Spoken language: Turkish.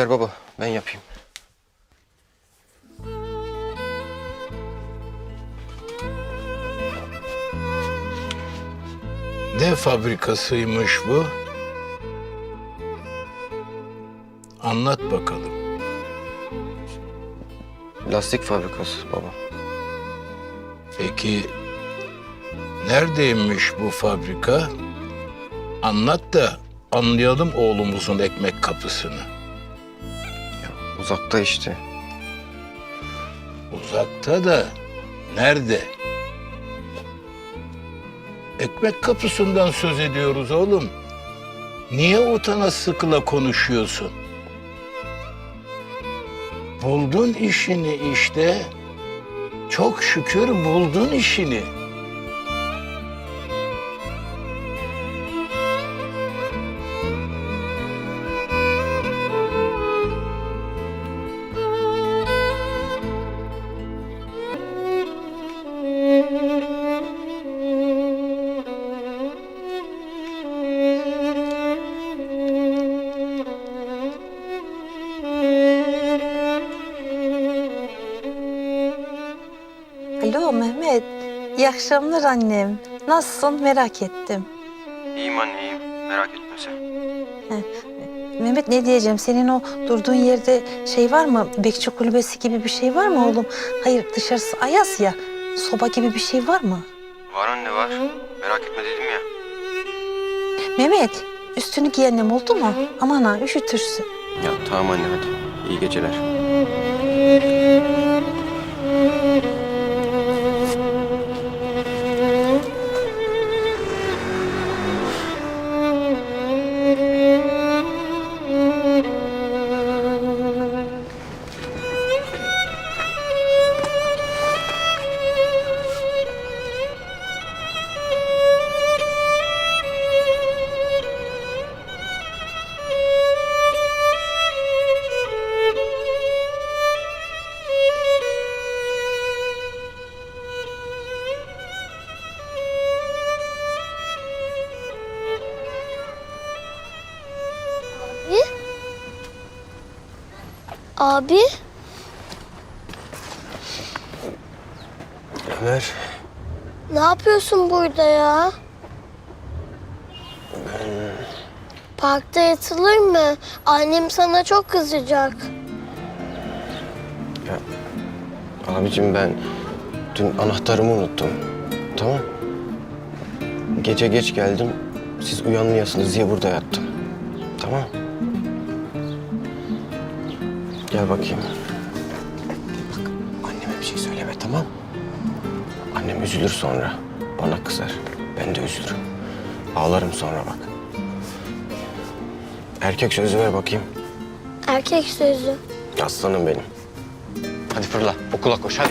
Ver baba ben yapayım. Ne fabrikasıymış bu? Anlat bakalım. Lastik fabrikası baba. Peki neredeymiş bu fabrika? Anlat da anlayalım oğlumuzun ekmek kapısını. Uzakta işte. Uzakta da nerede? Ekmek kapısından söz ediyoruz oğlum. Niye utana sıkıla konuşuyorsun? Buldun işini işte. Çok şükür buldun işini. Alo Mehmet. İyi akşamlar annem. Nasılsın merak ettim. İyiyim anne iyiyim. Merak etme sen. Mehmet ne diyeceğim? Senin o durduğun yerde şey var mı? Bekçi kulübesi gibi bir şey var mı oğlum? Hayır dışarısı ayaz ya. Soba gibi bir şey var mı? Var anne var. Merak etme dedim ya. Mehmet üstünü giy annem oldu mu? Aman ha üşütürsün. Ya tamam anne hadi. İyi geceler. Abi Ömer ne yapıyorsun burada ya? Parkta yatılır mı? Annem sana çok kızacak. abicim ben dün anahtarımı unuttum. Tamam. Gece geç geldim. Siz uyanmayasınız diye burada yattım. Tamam. Gel bakayım. Bak anneme bir şey söyleme tamam. Annem üzülür sonra. Bana kızar. Ben de üzülürüm. Ağlarım sonra bak. Erkek sözü ver bakayım. Erkek sözü. Aslanım benim. Hadi fırla. Okula koş hadi.